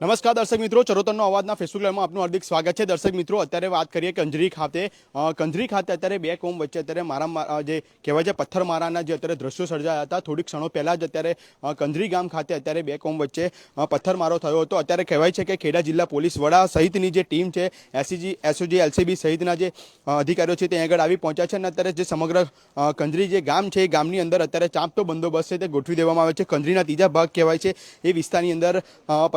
નમસ્કાર દર્શક મિત્રો ચરોતરનો અવાજના ફેસબુક લાઈવમાં આપનું હાર્દિક સ્વાગત છે. દર્શક મિત્રો અત્યારે વાત કરીએ કંજરી ખાતે કંજરી ખાતે અત્યારે બે કોમ વચ્ચે અત્યારે મારા જે કહેવાય છે પથ્થરમારાના જે અત્યારે દ્રશ્યો સર્જાયા હતા થોડીક ક્ષણો પહેલાં જ અત્યારે કંજરી ગામ ખાતે અત્યારે બે કોમ વચ્ચે પથ્થરમારો થયો હતો. અત્યારે કહેવાય છે કે ખેડા જિલ્લા પોલીસ વડા સહિતની જે ટીમ છે એસસીજી એસઓજી એલસીબી સહિતના જે અધિકારીઓ છે ત્યાં આગળ આવી પહોંચ્યા છે અને અત્યારે જે સમગ્ર કંજરી જે ગામ છે એ ગામની અંદર અત્યારે ચાંપતો બંદોબસ્ત છે તે ગોઠવી દેવામાં આવે છે. કંજરીના ત્રીજા ભાગ કહેવાય છે એ વિસ્તારની અંદર અ,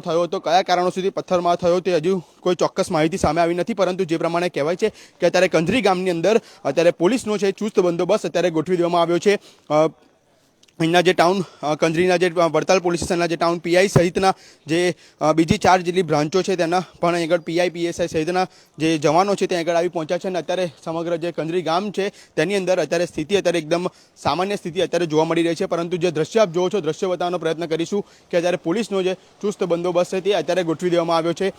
થયો હતો કયા કારણો સુધી પથ્થરમારો થયો તે હજુ કોઈ ચોક્કસ માહિતી સામે આવી નથી, પરંતુ જે પ્રમાણે કહેવાય છે કે અત્યારે કંજરી ગામની અંદર અત્યારે પોલીસનો છે ચુસ્ત બંદોબસ્ત અત્યારે ગોઠવી દેવામાં આવ્યો છે. અહીંના જે ટાઉન કંજરીના જે વડતાલ પોલીસ સ્ટેશનના જે ટાઉન પીઆઈ સહિતના જે બીજી ચાર જેટલી બ્રાન્ચો છે તેના પણ આગળ પીઆઈ પીએસઆઈ સહિતના જે જવાનો છે ત્યાં આગળ આવી પહોંચ્યા છે અને અત્યારે સમગ્ર જે કંજરી ગામ છે તેની અંદર અત્યારે સ્થિતિ અત્યારે એકદમ સામાન્ય સ્થિતિ અત્યારે જોવા મળી રહી છે. પરંતુ જે દ્રશ્ય આપ જોવો છો, દ્રશ્ય બતાવવાનો પ્રયત્ન કરીશું કે અત્યારે પોલીસનો જે ચુસ્ત બંદોબસ્ત છે તે અત્યારે ગોઠવી દેવામાં આવ્યો છે.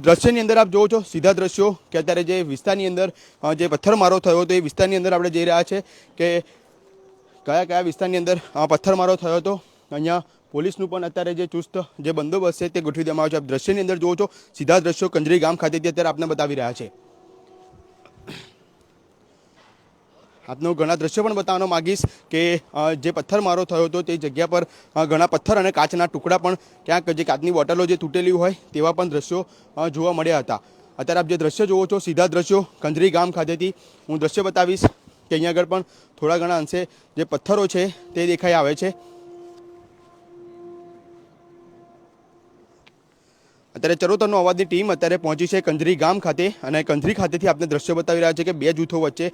દ્રશ્યની અંદર આપ જોવો છો, સીધા દ્રશ્યો કે અત્યારે જે વિસ્તારની અંદર જે પથ્થરમારો થયો હતો એ વિસ્તારની અંદર આપણે જઈ રહ્યા છે કે કયા કયા વિસ્તારની અંદર પથ્થરમારો થયો હતો? અહીંયા પોલીસનું પણ અત્યારે જે ચુસ્ત જે બંદોબસ્ત છે તે ગોઠવી દેવામાં આવ્યો છે. આપ દ્રશ્યની અંદર જુઓ છો, સીધા દ્રશ્યો કંજરી ગામ ખાતેથી અત્યારે આપને બતાવી રહ્યા છે. આપનો ઘણા દ્રશ્યો પણ બતાવવાનો માગીશ કે જે પથ્થરમારો થયો હતો તે જગ્યા પર ઘણા પથ્થર અને કાચના ટુકડા પણ ક્યાંક જે કાચની બોટલો જે તૂટેલી હોય તેવા પણ દ્રશ્યો જોવા મળ્યા હતા. અત્યારે આપ જે દ્રશ્ય જુઓ છો, સીધા દ્રશ્યો કંજરી ગામ ખાતેથી હું દ્રશ્ય બતાવીશ. કે અહીંયા આગળ પણ થોડા ઘણા અંશે જે પથ્થરો છે તે દેખાઈ આવે છે. અત્યારે ચરોતરનો અવાજની ટીમ અત્યારે પહોંચી છે કંજરી ગામ ખાતે અને કંજરી ખાતેથી આપણે દ્રશ્ય બતાવી રહ્યા છે કે બે જૂથો વચ્ચે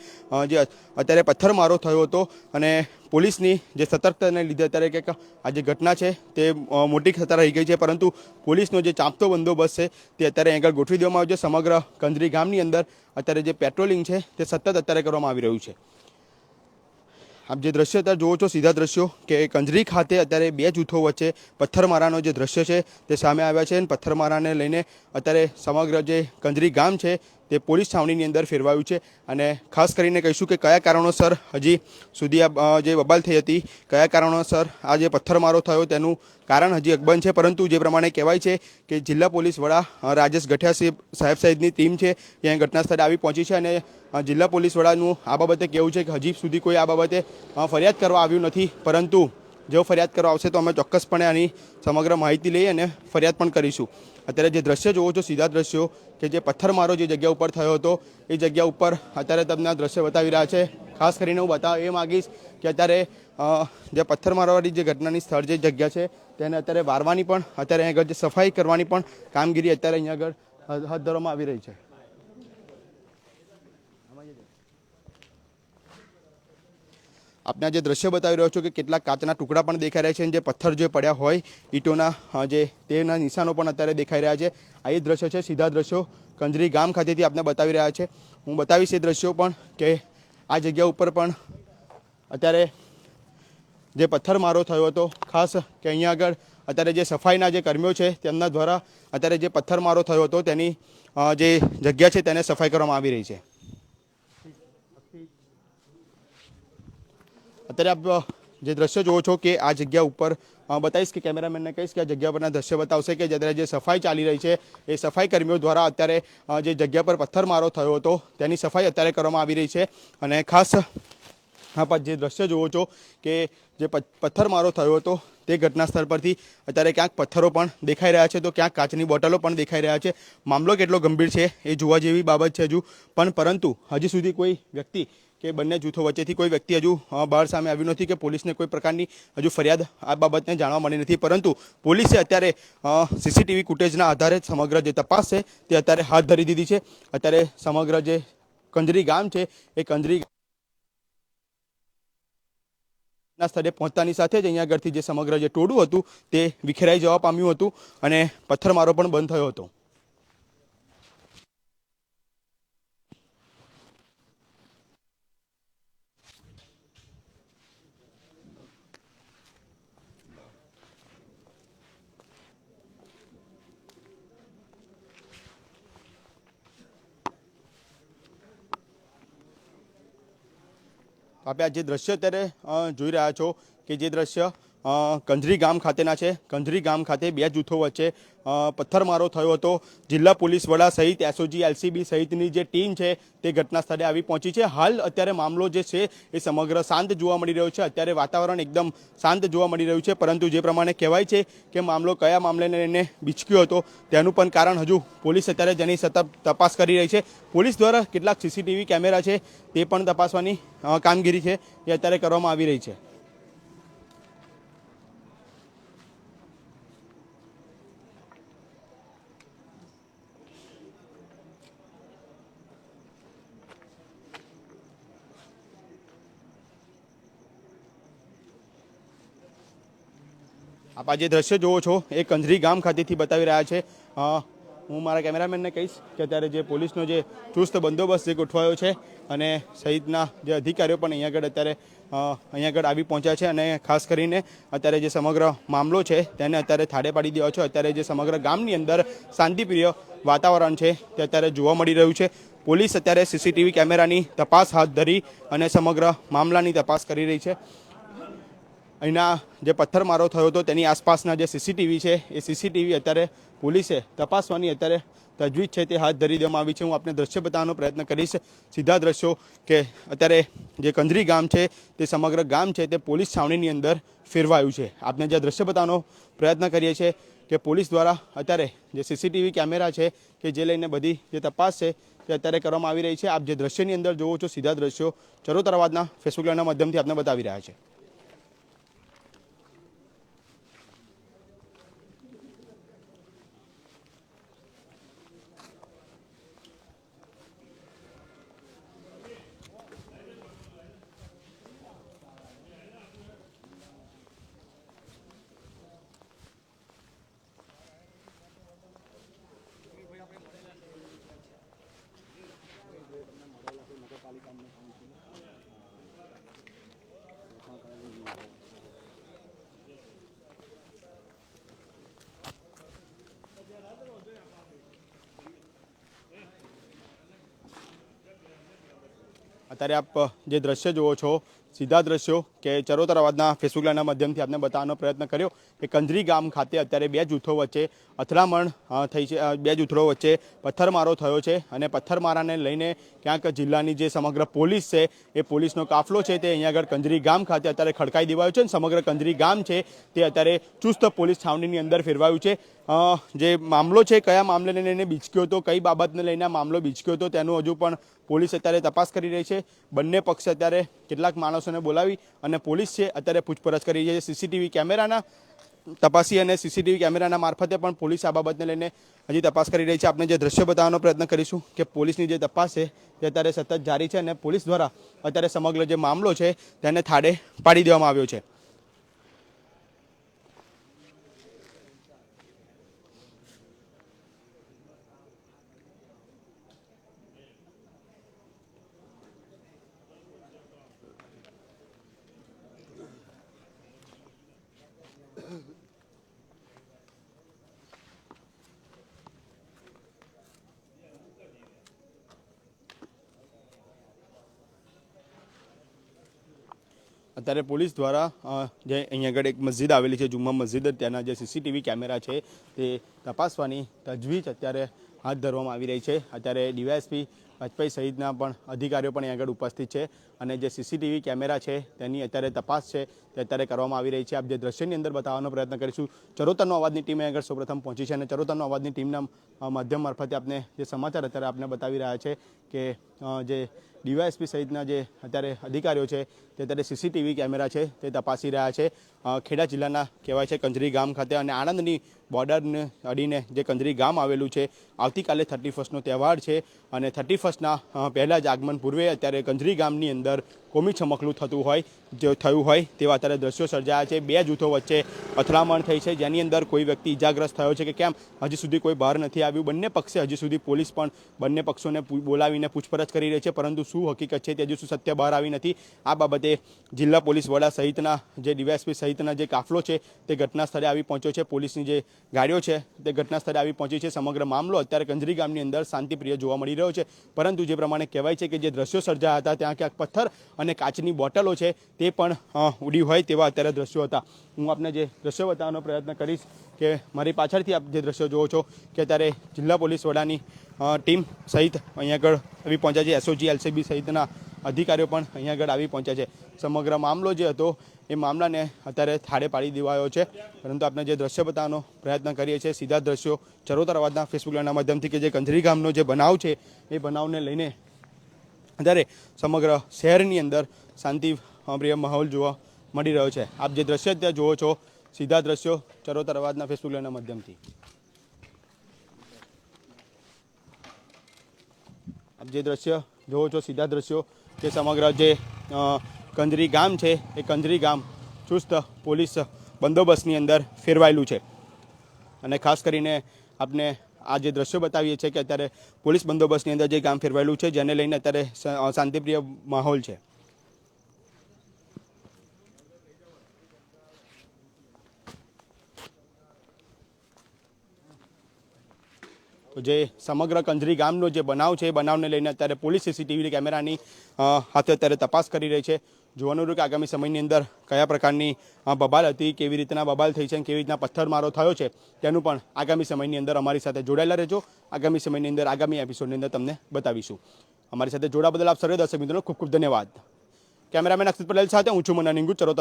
જે અત્યારે પથ્થરમારો થયો હતો અને પોલીસની જે સતર્કતાને લીધે અત્યારે કંઈક આ જે ઘટના છે તે મોટી ખતરા રહી ગઈ છે. પરંતુ પોલીસનો જે ચાંપતો બંદોબસ્ત છે તે અત્યારે આગળ ગોઠવી દેવામાં આવ્યો છે. સમગ્ર કંજરી ગામની અંદર અત્યારે જે પેટ્રોલિંગ છે તે સતત અત્યારે કરવામાં આવી રહ્યું છે. આપ જે દ્રશ્ય અત્યારે જુઓ છો, સીધા દ્રશ્યો કે કંજરી ખાતે અત્યારે બે જૂથો વચ્ચે પથ્થરમારાનો જે દ્રશ્ય છે તે સામે આવ્યા છે અને પથ્થરમારાને લઈને અત્યારે સમગ્ર જે કંજરી ગામ છે તે પોલીસ છાવણીની અંદર ફેરવાયું છે અને ખાસ કરીને કહીશું કે કયા કારણોસર હજી સુધી આ જે બબાલ થઈ હતી, કયા કારણોસર આ જે પથ્થરમારો થયો તેનું કારણ હજી અકબંધ છે. પરંતુ જે પ્રમાણે કહેવાય છે કે જિલ્લા પોલીસ વડા રાજેશ ગઠિયા સાહેબ સાહેબની ટીમ છે, ત્યાં ઘટના સ્થળે આવી પહોંચી છે અને જિલ્લા પોલીસ વડાનું આ બાબતે કહેવું છે કે હજી સુધી કોઈ આ બાબતે ફરિયાદ કરવા આવ્યું નથી. પરંતુ જો ફરિયાદ કરવા આવશે તો અમે ચોક્કસપણે આની સમગ્ર માહિતી લઈ અને ફરિયાદ પણ કરીશું. અત્યારે જે દ્રશ્ય જોવો છો, સીધા દ્રશ્યો કે જે પથ્થરમારો જે જગ્યા ઉપર થયો હતો, એ જગ્યા ઉપર અત્યારે તમને દ્રશ્ય બતાવી રહ્યા છે. ખાસ કરીને હું બતાવવા એ માગીશ કે અત્યારે જે પથ્થરમારોવાળી જે ઘટનાની સ્થળ જે જગ્યા છે, તેને અત્યારે વારવાની પણ, અત્યારે અહીં આગળ જે સફાઈ કરવાની પણ કામગીરી અત્યારે અહીંયા આગળ હાથ ધરવામાં આવી રહી છે. આપને જે દ્રશ્ય બતાવી રહ્યો છું કે કેટલાક કાચના ટુકડા પણ દેખાઈ રહ્યા છે જે પથ્થર જે પડ્યા હોય, ઈંટોના જે તેના નિશાનો પણ અત્યારે દેખાઈ રહ્યા છે. આ એ દ્રશ્યો છે, સીધા દ્રશ્યો કંજરી ગામ ખાતેથી આપને બતાવી રહ્યા છે. હું બતાવીશ એ દ્રશ્યો પણ કે આ જગ્યા ઉપર પણ અત્યારે જે પથ્થરમારો થયો હતો, ખાસ કે અહીંયા આગળ અત્યારે જે સફાઈના જે કર્મીઓ છે, તેમના દ્વારા અત્યારે જે પથ્થરમારો થયો હતો, તેની જે જગ્યા છે તેને સફાઈ કરવામાં આવી રહી છે. અત્યારે આપ જે દ્રશ્ય જુઓ છો કે આ જગ્યા ઉપર બતાવીશ કે કેમેરામેનને કહીશ કે આ જગ્યા પરના દ્રશ્ય બતાવશે કે જ્યારે જે સફાઈ ચાલી રહી છે, એ સફાઈ કર્મીઓ દ્વારા અત્યારે જે જગ્યા પર પથ્થરમારો થયો હતો, તેની સફાઈ અત્યારે કરવામાં આવી રહી છે. અને ખાસ, આપ જે દ્રશ્ય જુઓ છો કે જે પથ્થરમારો થયો હતો, તે ઘટના સ્થળ પરથી અત્યારે ક્યાંક પથ્થરો પણ દેખાઈ રહ્યા છે તો ક્યાંક કાચની બોટલો પણ દેખાઈ રહ્યા છે. મામલો કેટલો ગંભીર છે એ જોવા જેવી બાબત છે હજુ પણ પરંતુ હજી સુધી કોઈ વ્યક્તિ કે બંને જૂથો વચ્ચેથી કોઈ વ્યક્તિ હજુ બહાર સામે આવ્યું નથી કે પોલીસને કોઈ પ્રકારની હજુ ફરિયાદ આ બાબતને જાણવા મળી નથી. પરંતુ પોલીસે અત્યારે સીસીટીવી ફૂટેજના આધારે સમગ્ર જે તપાસ છે તે અત્યારે હાથ ધરી દીધી છે. અત્યારે સમગ્ર જે કંજરી ગામ છે એ કંજરી ના સ્થળે પહોંચતાની સાથે જ અહીંયા આગળથી જે સમગ્ર જે ટોળું હતું તે વિખેરાઈ જવા પામ્યું હતું અને પથ્થરમારો પણ બંધ થયો હતો. આપણે આ જે દ્રશ્ય અત્યારે જોઈ રહ્યા છો કે જે દ્રશ્ય કંજરી ગામ ખાતેના છે. કંજરી ગામ ખાતે બે જૂથો વચ્ચે પથ્થરમારો થયો હતો. જિલ્લા પોલીસ વડા સહિત એસઓજી એલસીબી સહિતની જે ટીમ છે તે ઘટના સ્થળે આવી પહોંચી છે. હાલ અત્યારે મામલો જે છે એ સમગ્ર શાંત જોવા મળી રહ્યો છે. અત્યારે વાતાવરણ એકદમ શાંત જોવા મળી રહ્યું છે. પરંતુ જે પ્રમાણે કહેવાય છે કે મામલો કયા મામલેને એને બીચક્યો હતો, તેનું પણ કારણ હજુ પોલીસ અત્યારે જેની સતત તપાસ કરી રહી છે. પોલીસ દ્વારા કેટલાક સીસીટીવી કેમેરા છે તે પણ તપાસવાની કામગીરી છે એ અત્યારે કરવામાં આવી રહી છે. આપ જે દ્રશ્ય જોવો છો એ કંજરી ગામ ખાતેથી બતાવી રહ્યા છે. હું મારા કેમેરામેનને કહીશ કે અત્યારે જે પોલીસનો જે ચુસ્ત બંદોબસ્ત જે ગોઠવાયો છે અને સહિતના જે અધિકારીઓ પણ અહીંયા આગળ અત્યારે અહીંયા આગળ આવી પહોંચ્યા છે અને ખાસ કરીને અત્યારે જે સમગ્ર મામલો છે તેને અત્યારે થાળે પાડી દેવા છે. અત્યારે જે સમગ્ર ગામની અંદર શાંતિપ્રિય વાતાવરણ છે તે અત્યારે જોવા મળી રહ્યું છે. પોલીસ અત્યારે સીસીટીવી કેમેરાની તપાસ હાથ ધરી અને સમગ્ર મામલાની તપાસ કરી રહી છે. અહીંના જે પથ્થરમારો થયો હતો તેની આસપાસના જે સીસીટીવી છે, એ સીસીટીવી અત્યારે પોલીસે તપાસવાની અત્યારે તજવીજ છે તે હાથ ધરી દેવામાં આવી છે. હું આપને દ્રશ્ય બતાવવાનો પ્રયત્ન કરીશ. સીધા દ્રશ્યો કે અત્યારે જે કંજરી ગામ છે તે સમગ્ર ગામ છે તે પોલીસ છાવણીની અંદર ફેરવાયું છે. આપને જે દ્રશ્ય બતાવવાનો પ્રયત્ન કરીએ છીએ કે પોલીસ દ્વારા અત્યારે જે સીસીટીવી કેમેરા છે કે જે લઈને બધી જે તપાસ છે તે અત્યારે કરવામાં આવી રહી છે. આપ જે દ્રશ્યની અંદર જોવો છો, સીધા દ્રશ્યો ચરોતર અવાજના ફેસબુક લાઈવના માધ્યમથી આપને બતાવી રહ્યા છે. અત્યારે આપ જે દ્રશ્ય જુઓ છો સીધા દ્રશ્યો કે ચરોતર અવાજના ફેસબુક લાઈવના માધ્યમથી આપને બતાવવાનો પ્રયત્ન કર્યો કે કંજરી ગામ ખાતે અત્યારે બે જૂથો વચ્ચે અથડામણ થઈ છે બે જૂથો વચ્ચે પથ્થરમારો થયો છે અને પથ્થરમારાને લઈને ક્યાંક જિલ્લાની જે સમગ્ર પોલીસ છે એ પોલીસનો કાફલો છે તે અહીંયા આગળ કંજરી ગામ ખાતે અત્યારે ખડકાઈ દેવાયો છે અને સમગ્ર કંજરી ગામ છે તે અત્યારે ચુસ્ત પોલીસ છાવણીની અંદર ફેરવાયું છે. જે મામલો છે, કયા મામલે લઈને બીચક્યો હતો, કઈ બાબતને લઈને મામલો બીચક્યો હતો તેનું હજુ પણ પોલીસ અત્યારે તપાસ કરી રહી છે. બંને પક્ષ અત્યારે કેટલાક માણસોને બોલાવી અને પોલીસ છે, અત્યારે પૂછપરછ કરી રહી છે. સીસીટીવી કેમેરાના તપાસી અને સીસીટીવી કેમેરાના મારફતે પણ પોલીસ આ બાબતને લઈને હજી તપાસ કરી રહી છે. આપણે જે દ્રશ્ય બતાવવાનો પ્રયત્ન કરીશું કે પોલીસની જે તપાસ છે તે અત્યારે સતત જારી છે અને પોલીસ દ્વારા અત્યારે સમગ્ર જે મામલો છે, તેને થાળે પાડી દેવામાં આવ્યો છે. અત્યારે પોલીસ દ્વારા જે અહીંયા આગળ એક મસ્જિદ આવેલી છે, જુમ્મા મસ્જિદ, ત્યાંના જે સીસીટીવી કેમેરા છે, તે તપાસવાની તજવીજ અત્યારે હાથ ધરવામાં આવી રહી છે. અત્યારે ડીવાયએસપી વાજપેયી સહિતના પણ અધિકારીઓ પણ અહીં આગળ ઉપસ્થિત છે અને જે સીસીટીવી કેમેરા છે, તેની અત્યારે તપાસ છે, તે અત્યારે કરવામાં આવી રહી છે. આપ જે દ્રશ્યની અંદર બતાવવાનો પ્રયત્ન કરીશું, ચરોતરનો અવાજની ટીમ આગળ સૌપ્રથમ પહોંચી છે અને ચરોતરનો અવાજની ટીમના માધ્યમ મારફતે આપને જે સમાચાર અત્યારે આપને બતાવી રહ્યા છે કે જે ડીવાયએસપી સહિતના જે અત્યારે અધિકારીઓ છે, તે અત્યારે સીસીટીવી કેમેરા છે, તે તપાસી રહ્યા છે. ખેડા જિલ્લાના કહેવાય છે, કંજરી ગામ ખાતે અને આણંદની બોર્ડરને અડીને જે કંજરી ગામ આવેલું છે, આવતીકાલે થર્ટી ફર્સ્ટનો તહેવાર છે અને થર્ટી ફર્સ્ટના પહેલાં જ આગમન પૂર્વે અત્યારે કંજરી ગામની અંદર કોમી ચમકલું થતું હોય, જે થયું હોય તેવા અત્યારે દ્રશ્યો સર્જાયા છે. બે જૂથો વચ્ચે અથડામણ થઈ છે. જેની અંદર કોઈ વ્યક્તિ ઇજાગ્રસ્ત થયો છે કે કેમ, હજી સુધી કોઈ બહાર નથી આવ્યું. બંને પક્ષે હજી સુધી પોલીસ પણ બંને પક્ષોને બોલાવીને પૂછપરછ કરી રહી છે, પરંતુ શું હકીકત છે તે હજુ શું સત્ય બહાર આવી નથી. આ બાબતે જિલ્લા પોલીસ વડા સહિતના જે ડીવાયએસપી સહિતના જે કાફલો છે તે ઘટના સ્થળે આવી પહોંચ્યો છે. પોલીસની જે ગાડીઓ છે, તે ઘટના સ્થળે આવી પહોંચી છે. સમગ્ર મામલો અત્યારે કંજરી ગામની અંદર શાંતિપ્રિય જોવા મળી રહ્યો છે. પરંતુ જે પ્રમાણે કહેવાય છે કે જે દ્રશ્યો સર્જાયા હતા, ત્યાં ક્યાંક પથ્થર અને કાચની બોટલો છે, તે પણ ઉડી હોય તેવા અત્યારે દ્રશ્યો હતા. હું આપને જે દ્રશ્યો બતાવવાનો પ્રયત્ન કરીશ કે મારી પાછળથી આપ જે દ્રશ્યો જુઓ છો કે અત્યારે જિલ્લા પોલીસ વડાની ટીમ સહિત અહીંયા આગળ આવી પહોંચ્યા છે. એસઓજી એલસીબી સહિતના અધિકારીઓ પણ અહીંયા આગળ આવી પહોંચ્યા છે. સમગ્ર મામલો જે હતો, એ મામલાને અત્યારે થાળે પાડી દેવાયો છે. પરંતુ આપણે જે દ્રશ્ય બતાવવાનો પ્રયત્ન કરીએ છીએ, સીધા દ્રશ્યો ચરોતર અવાજના ફેસબુક લાઈવના માધ્યમથી કે જે કંજરી ગામનો જે બનાવ છે, એ બનાવને લઈને અત્યારે સમગ્ર શહેરની અંદર શાંતિ પ્રિય માહોલ જોવા મળી રહ્યો છે. આપ જે દ્રશ્ય ત્યાં જુઓ છો, સીધા દ્રશ્યો ચરોતર અવાજના ફેસબુક લાઈવના માધ્યમથી. આપ જે દ્રશ્ય જુઓ છો, સીધા દ્રશ્યો કે સમગ્ર જે કંજરી ગામ છે, એ કંજરી ગામ ચુસ્ત પોલીસ બંદોબસ્તની અંદર ફેરવાયેલું છે. અને ખાસ કરીને આપને આ જે દ્રશ્યો બતાવીએ છીએ કે અત્યારે પોલીસ બંદોબસ્તની અંદર જે ગામ ફેરવાયેલું છે, જેને લઈને અત્યારે શાંતિપ્રિય માહોલ છે. જે સમગ્ર કંજરી ગામનો જે બનાવ છે, એ બનાવને લઈને અત્યારે પોલીસ સીસીટીવી કેમેરાની હાથે અત્યારે તપાસ કરી રહી છે. જોવાનું રહ્યું કે આગામી સમયની અંદર કયા પ્રકારની બબાલ હતી, કેવી રીતના બબાલ થઈ છે અને કેવી રીતના પથ્થરમારો થયો છે, તેનું પણ આગામી સમયની અંદર અમારી સાથે જોડાયેલા રહેજો. આગામી સમયની અંદર આગામી એપિસોડની અંદર તમને બતાવીશું. અમારી સાથે જોડા બદલ આપ સર્વે દર્શક મિત્રોનો ખૂબ ખૂબ ધન્યવાદ. કેમેરામેન અક્ષિત પટેલ સાથે હું છું મના નિંગુ ચરો